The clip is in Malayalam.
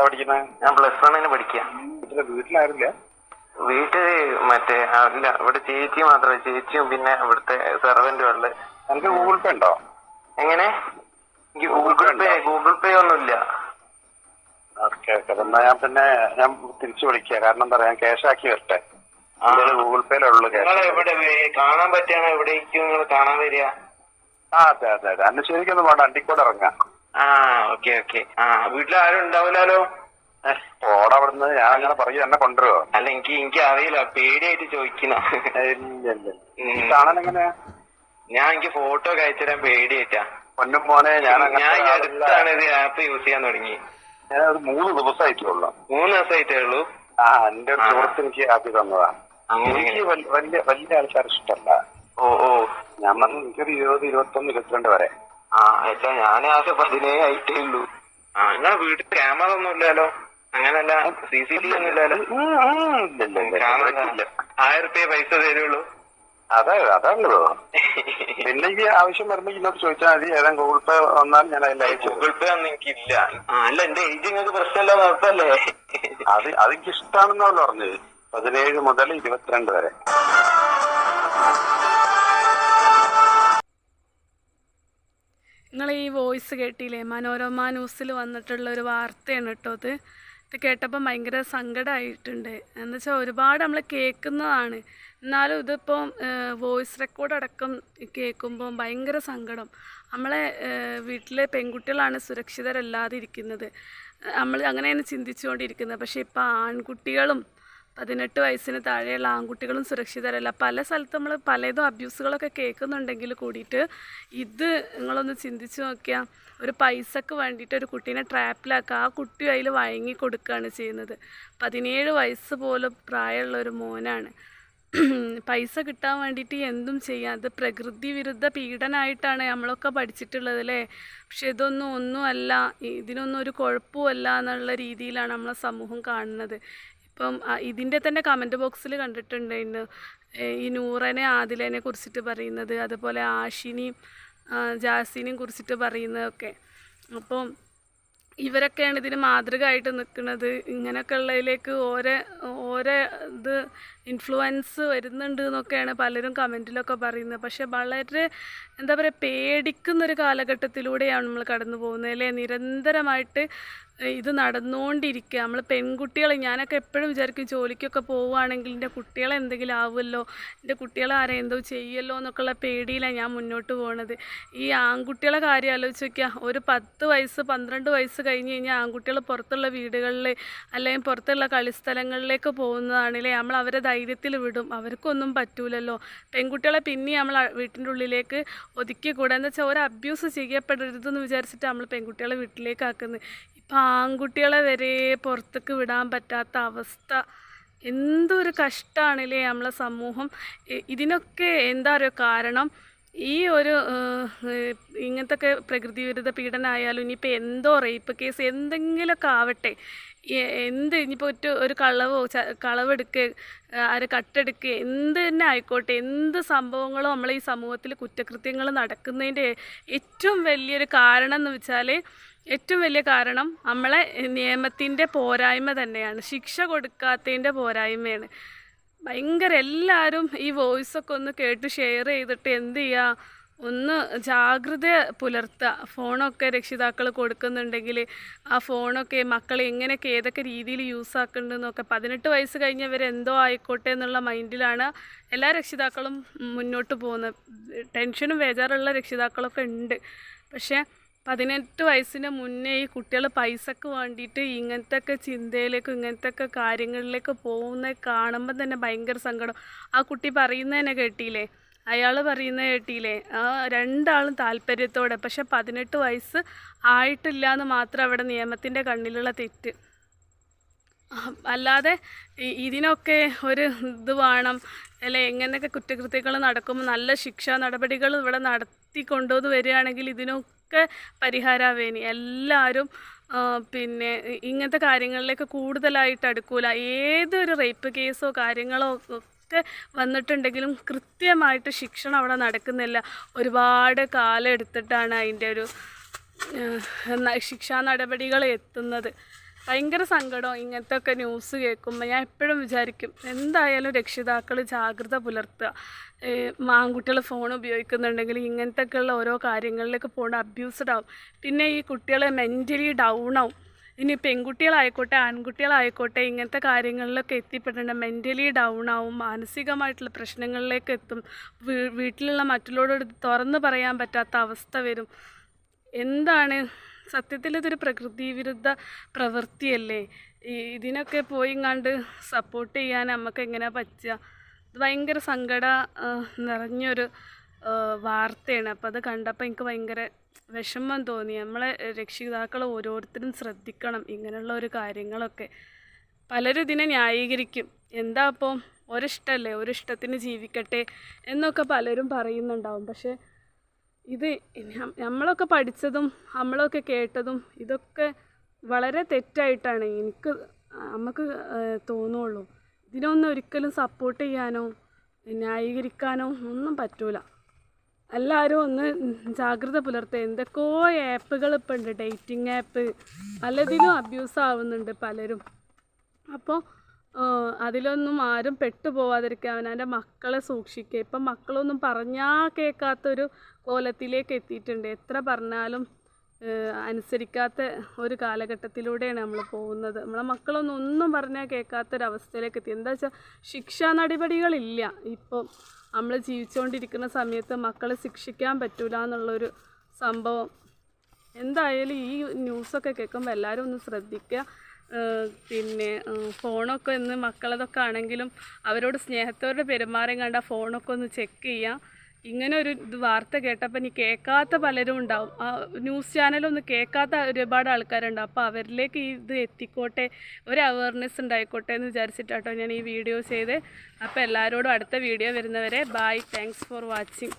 എന്താ പഠിക്കുന്നത് ഞാൻ പ്ലസ് വണ്ണിന് പഠിക്കുക വീട്ടിൽ വീട്ടിലാരില്ല? വീട്ടിൽ മറ്റേ അല്ല ഇവിടെ ചേച്ചി മാത്രമേ ചേച്ചിയും പിന്നെ ഇവിടുത്തെ സെർവന്റും ഉള്ളു. എനിക്ക് ഗൂഗിൾ പേ ഉണ്ടോ? എങ്ങനെ? എനിക്ക് ഗൂഗിൾ പേ ഗൂഗിൾ പേ ഒന്നുമില്ല. Okay okay. എന്നാ ഞാൻ പിന്നെ ഞാൻ തിരിച്ചു വിളിക്കുക കാരണം എന്താ പറയാ ക്യാഷ് ആക്കി വരട്ടെ. ഗൂഗിൾ പേയിലുള്ളു ക്യാഷ് എവിടെ കാണാൻ പറ്റിയാണോ എവിടേക്കും നിങ്ങൾ കാണാൻ വരിക? ആ അതെ അതെ അതെ. അന്നശ്ശേരിക്കൊന്നും വേണ്ട അണ്ടിക്കോട് ഇറങ്ങാം. ആ ഓക്കെ ഓക്കെ. ആ വീട്ടിൽ ആരും ഉണ്ടാവില്ലല്ലോ ഓടെ അവിടുന്ന്. ഞാൻ അങ്ങനെ പറയും എന്നെ കൊണ്ടുവരുമോ അല്ല എനിക്ക് എനിക്ക് അറിയില്ല. പേടിയായിട്ട് ചോദിക്കുന്ന കാണാൻ എങ്ങനെയാ ഞാൻ എനിക്ക് ഫോട്ടോ ഒക്കെ അയച്ചുതരാൻ പേടിയായിട്ടാ. പൊന്നും മോനെ ഞാൻ ഞാൻ ഈ അടുത്താണ് ഇത് ആപ്പ് യൂസ് ചെയ്യാൻ തുടങ്ങി. ഞാൻ ഒരു മൂന്ന് ദിവസമായിട്ടുള്ളൂ. മൂന്ന് ദിവസമായിട്ടേ ഉള്ളൂ? ആ എന്റെ ഒരു സുഹൃത്ത് എനിക്ക് ആക്കി തന്നതാ. എനിക്ക് വലിയ വലിയ ആൾക്കാർ ഇഷ്ടമല്ല ഓ ഓ. ഞാൻ എനിക്കൊരു ഇരുപത് ഇരുപത്തൊന്ന് ഇരുപത്തിരണ്ട് വരെ. ആ അല്ല ഞാൻ ആകെ പതിനേഴ് ആയിട്ടേ ഉള്ളൂ ആ നിങ്ങളെ വീട്ടിൽ ക്യാമറ ഒന്നും ഇല്ലല്ലോ? അങ്ങനല്ല സി സി ടി ഒന്നും ഇല്ലല്ലോ? ഇല്ല ആയിരം റുപ്യ പൈസ തരുള്ളൂ. അതെ അതാണല്ലോ പിന്നെ ഈ ആവശ്യം വരുമ്പോ ഇന്നോട് ചോദിച്ചാൽ മതി. ഏതാ ഗൂഗിൾ പേ വന്നാൽ ഞാൻ അതിൽ അയച്ചു. ഗൂഗിൾ പേ ഒന്നും എനിക്കില്ല. അല്ല എന്റെ ഏജ് നിങ്ങൾക്ക് പ്രശ്നമില്ല കുഴപ്പമല്ലേ അത് അതെനിക്ക് ഇഷ്ടമാണെന്നല്ലോ പറഞ്ഞത്. പതിനേഴ് മുതൽ ഇരുപത്തിരണ്ട് വരെ. ഈ വോയിസ് കേട്ടില്ലേ? മനോരമ ന്യൂസിൽ വന്നിട്ടുള്ള ഒരു വാർത്തയാണ് കേട്ടോ അത്. ഇത് കേട്ടപ്പം ഭയങ്കര സങ്കടമായിട്ടുണ്ട് എന്ന് വെച്ചാൽ ഒരുപാട് നമ്മൾ കേൾക്കുന്നതാണ് എന്നാലും ഇതിപ്പം വോയിസ് റെക്കോർഡ് അടക്കം കേൾക്കുമ്പോൾ ഭയങ്കര സങ്കടം. നമ്മളെ വീട്ടിലെ പെൺകുട്ടികളാണ് സുരക്ഷിതരല്ലാതിരിക്കുന്നത്. നമ്മൾ അങ്ങനെയാണ് ചിന്തിച്ചുകൊണ്ടിരിക്കുന്നത്. പക്ഷേ ഇപ്പോൾ ആൺകുട്ടികളും പതിനെട്ട് വയസ്സിന് താഴെയുള്ള ആൺകുട്ടികളും സുരക്ഷിതരല്ല. പല സ്ഥലത്ത് നമ്മൾ പലതും അബ്യൂസുകളൊക്കെ കേൾക്കുന്നുണ്ടെങ്കിൽ കൂടിയിട്ട് ഇത് നിങ്ങളൊന്ന് ചിന്തിച്ച് നോക്കിയാൽ ഒരു പൈസക്ക് വേണ്ടിയിട്ട് ഒരു കുട്ടീനെ ട്രാപ്പിലാക്കുക ആ കുട്ടി അതിൽ വഴങ്ങി കൊടുക്കുകയാണ് ചെയ്യുന്നത്. പതിനേഴ് വയസ്സ് പോലും പ്രായമുള്ള ഒരു മോനാണ്. പൈസ കിട്ടാൻ വേണ്ടിയിട്ട് എന്തും ചെയ്യാം. അത് പ്രകൃതി വിരുദ്ധ പീഡനമായിട്ടാണ് നമ്മളൊക്കെ പഠിച്ചിട്ടുള്ളത് അല്ലേ പക്ഷെ ഇതൊന്നും ഒന്നുമല്ല ഇതിനൊന്നും ഒരു കുഴപ്പമല്ല എന്നുള്ള രീതിയിലാണ് നമ്മളെ സമൂഹം കാണുന്നത്. ഇപ്പം ആ, ഇതിന്റെ തന്നെ കമന്റ് ബോക്സിൽ കണ്ടിട്ടുണ്ടായിരുന്നു ഈ നൂറനെ ആദിലേനെ കുറിച്ചിട്ട് പറയുന്നത് അതുപോലെ ആഷിനെയും ജാസിനെയും കുറിച്ചിട്ട് പറയുന്നതൊക്കെ. അപ്പം ഇവരൊക്കെയാണ് ഇതിന് മാതൃക ആയിട്ട് നിൽക്കുന്നത്. ഇങ്ങനെയൊക്കെ ഉള്ളതിലേക്ക് ഓരോ ഓരോ ഇത് ഇൻഫ്ലുവൻസ് വരുന്നുണ്ട് എന്നൊക്കെയാണ് പലരും കമന്റിലൊക്കെ പറയുന്നത്. പക്ഷേ വളരെ എന്താ പറയുക പേടിക്കുന്നൊരു കാലഘട്ടത്തിലൂടെയാണ് നമ്മൾ കടന്നു പോകുന്നത് അല്ലേ? നിരന്തരമായിട്ട് ഇത് നടന്നുകൊണ്ടിരിക്കുക. നമ്മൾ പെൺകുട്ടികൾ ഞാനൊക്കെ എപ്പോഴും വിചാരിക്കും ജോലിക്കൊക്കെ പോവുകയാണെങ്കിൽ എന്റെ കുട്ടികളെ എന്തെങ്കിലും ആവുമല്ലോ എന്റെ കുട്ടികളെ ആരെ എന്തോ എന്നൊക്കെയുള്ള പേടിയിലാണ് ഞാൻ മുന്നോട്ട് പോകുന്നത് ഈ ആൺകുട്ടികളെ കാര്യം ആലോചിച്ച് നോക്കുക ഒരു പത്ത് വയസ്സ് പന്ത്രണ്ട് വയസ്സ് കഴിഞ്ഞ് കഴിഞ്ഞാൽ ആൺകുട്ടികൾ പുറത്തുള്ള വീടുകളിൽ അല്ലെങ്കിൽ പുറത്തുള്ള കളിസ്ഥലങ്ങളിലേക്ക് പോകുന്നതാണല്ലേ നമ്മൾ അവരെ ധൈര്യത്തിൽ വിടും. അവർക്കൊന്നും പറ്റൂലല്ലോ. പെൺകുട്ടികളെ പിന്നെ നമ്മൾ വീട്ടിന്റെ ഉള്ളിലേക്ക് ഒതുക്കി കൂടാ എന്ന് വെച്ചാൽ ഒരു അബ്യൂസ് ചെയ്യപ്പെടരുതെന്ന് വിചാരിച്ചിട്ട് നമ്മൾ പെൺകുട്ടികളെ വീട്ടിലേക്ക് ആക്കുന്നത് ഇപ്പം ആൺകുട്ടികളെ വരെ പുറത്തേക്ക് വിടാൻ പറ്റാത്ത അവസ്ഥ. എന്തൊരു കഷ്ടമാണല്ലേ നമ്മളെ സമൂഹം. ഇതിനൊക്കെ എന്താ പറയുക കാരണം ഈ ഒരു ഇങ്ങനത്തെ പ്രകൃതി വിരുദ്ധ പീഡനമായാലും ഇനിയിപ്പോൾ എന്തോ റേപ്പ് കേസ് എന്തെങ്കിലുമൊക്കെ ആവട്ടെ. എന്ത് ഇനിയിപ്പോൾ ഒറ്റ ഒരു കളവോ ച കളവെടുക്കുക ആര് കട്ടെടുക്കുക എന്ത് തന്നെ ആയിക്കോട്ടെ. എന്ത് സംഭവങ്ങളും നമ്മളെ ഈ സമൂഹത്തിൽ കുറ്റകൃത്യങ്ങൾ നടക്കുന്നതിന്റെ ഏറ്റവും വലിയൊരു കാരണം എന്ന് വെച്ചാൽ ഏറ്റവും വലിയ കാരണം നമ്മളെ നിയമത്തിന്റെ പോരായ്മ തന്നെയാണ്. ശിക്ഷ കൊടുക്കാത്തതിന്റെ പോരായ്മയാണ്. ഭയങ്കര എല്ലാവരും ഈ വോയിസൊക്കെ ഒന്ന് കേട്ട് ഷെയർ ചെയ്തിട്ട് എന്ത് ചെയ്യുക ഒന്ന് ജാഗ്രത പുലർത്തുക. ഫോണൊക്കെ രക്ഷിതാക്കൾ കൊടുക്കുന്നുണ്ടെങ്കിൽ ആ ഫോണൊക്കെ മക്കൾ എങ്ങനെയൊക്കെ ഏതൊക്കെ രീതിയിൽ യൂസ് ആക്കുന്നുണ്ടെന്നൊക്കെ പതിനെട്ട് വയസ്സ് കഴിഞ്ഞവർ എന്തോ ആയിക്കോട്ടെ എന്നുള്ള മൈൻഡിലാണ് എല്ലാ രക്ഷിതാക്കളും മുന്നോട്ട് പോകുന്നത്. ടെൻഷനും ബേജാറുള്ള രക്ഷിതാക്കളൊക്കെ ഉണ്ട്. പക്ഷേ പതിനെട്ട് വയസ്സിന് മുന്നേ ഈ കുട്ടികൾ പൈസക്ക് വേണ്ടിയിട്ട് ഇങ്ങനത്തെ ഒക്കെ ചിന്തയിലേക്കും ഇങ്ങനത്തെ ഒക്കെ കാര്യങ്ങളിലേക്ക് പോകുന്ന കാണുമ്പോൾ തന്നെ ഭയങ്കര സങ്കടം. ആ കുട്ടി പറയുന്നതന്നെ കേട്ടിയില്ലേ അയാൾ പറയുന്നത് കേട്ടിയില്ലേ ആ രണ്ടാളും താല്പര്യത്തോടെ പക്ഷെ പതിനെട്ട് വയസ്സ് ആയിട്ടില്ല എന്ന് മാത്രം അവിടെ നിയമത്തിന്റെ കണ്ണിലുള്ള തെറ്റ്. അല്ലാതെ ഇതിനൊക്കെ ഒരു ഇത് വേണം. അല്ലെ എങ്ങനെയൊക്കെ കുറ്റകൃത്യങ്ങൾ നടക്കുമ്പോൾ നല്ല ശിക്ഷാ നടപടികൾ ഇവിടെ നടത്തി കൊണ്ടുവന്ന് വരികയാണെങ്കിൽ ഇതിനൊക്കെ പരിഹാരമാവേനി എല്ലാവരും പിന്നെ ഇങ്ങനത്തെ കാര്യങ്ങളിലേക്ക് കൂടുതലായിട്ട് അടുക്കൂല. ഏതൊരു റേപ്പ് കേസോ കാര്യങ്ങളോ ഒക്കെ വന്നിട്ടുണ്ടെങ്കിലും കൃത്യമായിട്ട് ശിക്ഷണം അവിടെ നടക്കുന്നില്ല. ഒരുപാട് കാലം എടുത്തിട്ടാണ് അതിന്റെ ഒരു ശിക്ഷാ നടപടികൾ എത്തുന്നത്. ഭയങ്കര സങ്കടം ഇങ്ങനത്തെ ഒക്കെ ന്യൂസ് കേൾക്കുമ്പോൾ ഞാൻ എപ്പോഴും വിചാരിക്കും എന്തായാലും രക്ഷിതാക്കൾ ജാഗ്രത പുലർത്തുക. ആൺകുട്ടികൾ ഫോൺ ഉപയോഗിക്കുന്നുണ്ടെങ്കിൽ ഇങ്ങനത്തെ ഉള്ള ഓരോ കാര്യങ്ങളിലേക്ക് പോകേണ്ട അബ്യൂസ്ഡ് ആവും. പിന്നെ ഈ കുട്ടികൾ മെന്റലി ഡൗൺ ആവും. ഇനി പെൺകുട്ടികളായിക്കോട്ടെ ആൺകുട്ടികളായിക്കോട്ടെ ഇങ്ങനത്തെ കാര്യങ്ങളിലൊക്കെ എത്തിപ്പെടേണ്ട മെന്റലി ഡൗൺ ആവും മാനസികമായിട്ടുള്ള പ്രശ്നങ്ങളിലേക്ക് എത്തും. വീട്ടിലുള്ള മറ്റുള്ളവരോട് തുറന്ന് പറയാൻ പറ്റാത്ത അവസ്ഥ വരും. എന്താണ്? സത്യത്തിൽ ഇതൊരു പ്രകൃതി വിരുദ്ധ പ്രവൃത്തിയല്ലേ? ഇതിനൊക്കെ പോയിങ്ങാണ്ട് സപ്പോർട്ട് ചെയ്യാൻ നമുക്ക് എങ്ങനെയാണ് പറ്റുക ഇത് ഭയങ്കര സങ്കട നിറഞ്ഞൊരു വാർത്തയാണ്. അപ്പോൾ അത് കണ്ടപ്പോൾ എനിക്ക് ഭയങ്കര വിഷമം തോന്നി. നമ്മളെ രക്ഷിതാക്കൾ ഓരോരുത്തരും ശ്രദ്ധിക്കണം ഇങ്ങനെയുള്ള ഒരു കാര്യങ്ങളൊക്കെ. പലരും ഇതിനെ ന്യായീകരിക്കും. എന്താ അപ്പോൾ ഒരിഷ്ടമല്ലേ ഒരിഷ്ടത്തിന് ജീവിക്കട്ടെ എന്നൊക്കെ പലരും പറയുന്നുണ്ടാവും. പക്ഷേ ഇത് നമ്മളൊക്കെ പഠിച്ചതും നമ്മളൊക്കെ കേട്ടതും ഇതൊക്കെ വളരെ തെറ്റായിട്ടാണ് എനിക്ക് നമുക്ക് തോന്നുള്ളൂ. ഇതിനൊന്നും ഒരിക്കലും സപ്പോർട്ട് ചെയ്യാനോ ന്യായീകരിക്കാനോ ഒന്നും പറ്റൂല. എല്ലാവരും ഒന്ന് ജാഗ്രത പുലർത്തുക എന്തൊക്കെയോ ആപ്പുകൾ ഇപ്പം ഉണ്ട് ഡേറ്റിംഗ് ആപ്പ് പലതിലും അബ്യൂസ് ആവുന്നുണ്ട് പലരും. അപ്പോൾ അതിലൊന്നും ആരും പെട്ടുപോവാതിരിക്കുക അവനവന്റെ മക്കളെ സൂക്ഷിക്കുക ഇപ്പം മക്കളൊന്നും പറഞ്ഞാൽ കേൾക്കാത്തൊരു കോലത്തിലേക്ക് എത്തിയിട്ടുണ്ട്. എത്ര പറഞ്ഞാലും അനുസരിക്കാത്ത ഒരു കാലഘട്ടത്തിലൂടെയാണ് നമ്മൾ പോകുന്നത്. നമ്മളെ മക്കളൊന്നും ഒന്നും പറഞ്ഞാൽ കേൾക്കാത്തൊരവസ്ഥയിലേക്ക് എത്തി. എന്താ വെച്ചാൽ ശിക്ഷാ നടപടികളില്ല. ഇപ്പം നമ്മൾ ജീവിച്ചുകൊണ്ടിരിക്കുന്ന സമയത്ത് മക്കളെ ശിക്ഷിക്കാൻ പറ്റൂല എന്നുള്ളൊരു സംഭവം. എന്തായാലും ഈ ന്യൂസൊക്കെ കേൾക്കുമ്പോൾ എല്ലാവരും ഒന്ന് ശ്രദ്ധിക്കുക പിന്നെ ഫോണൊക്കെ ഒന്ന് മക്കളതൊക്കെ ആണെങ്കിലും അവരോട് സ്നേഹത്തോടെ പെരുമാറി കണ്ട ഫോണൊക്കെ ഒന്ന് ചെക്ക് ചെയ്യുക ഇങ്ങനെ ഒരു ഇത് വാർത്ത കേട്ടപ്പോൾ ഇനി കേൾക്കാത്ത പലരും ഉണ്ടാവും. ആ ന്യൂസ് ചാനലൊന്നും കേൾക്കാത്ത ഒരുപാട് ആൾക്കാരുണ്ടാവും അപ്പോൾ അവരിലേക്ക് ഈ ഇത് എത്തിക്കോട്ടെ ഒരു അവയർനെസ് ഉണ്ടായിക്കോട്ടെ എന്ന് വിചാരിച്ചിട്ടാട്ടോ ഞാൻ ഈ വീഡിയോ ചെയ്ത്. അപ്പോൾ എല്ലാവരോടും അടുത്ത വീഡിയോ വരുന്നവരെ ബൈ താങ്ക്സ് ഫോർ വാച്ചിങ്